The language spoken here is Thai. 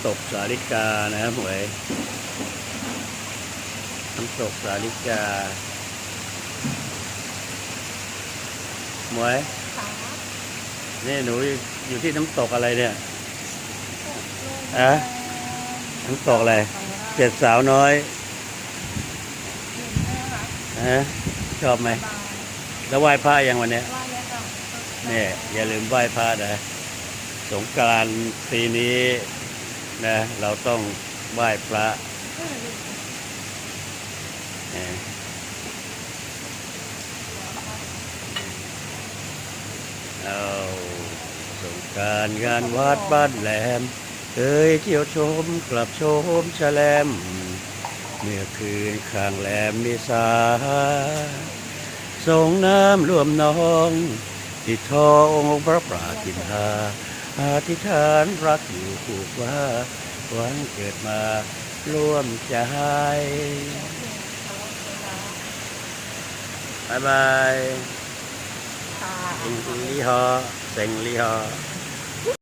ำตกสาลิกานะหมวยน้ำตกสาลิกาหมวยขานี่หนูอยู่ที่น้ำตกอะไรเนี่ยอะน้ำตกอะไรเจ็ดสาวน้อยฮะชอบไหมแล้วไหว้พระยังวันเนี้ยว่าแล้วก็เนี่ยอย่าลืมไหว้พระนะสงกรานต์ปีนี้ นะเราต้องไหว้พระเอาสงการงานวัดบ้านแหลม เคยเที่ยวชมกลับชมแฉลม เมื่อคืนข้างแหลมมีสาส่งน้ำรวมน้อง ติดทองค์พระปรากินหา อธิษฐานรักอยู่ผูกว่าหวังเกิดมาร่วมใจบายบาย ค่ะอิงลีฮอเซ็งลีฮอ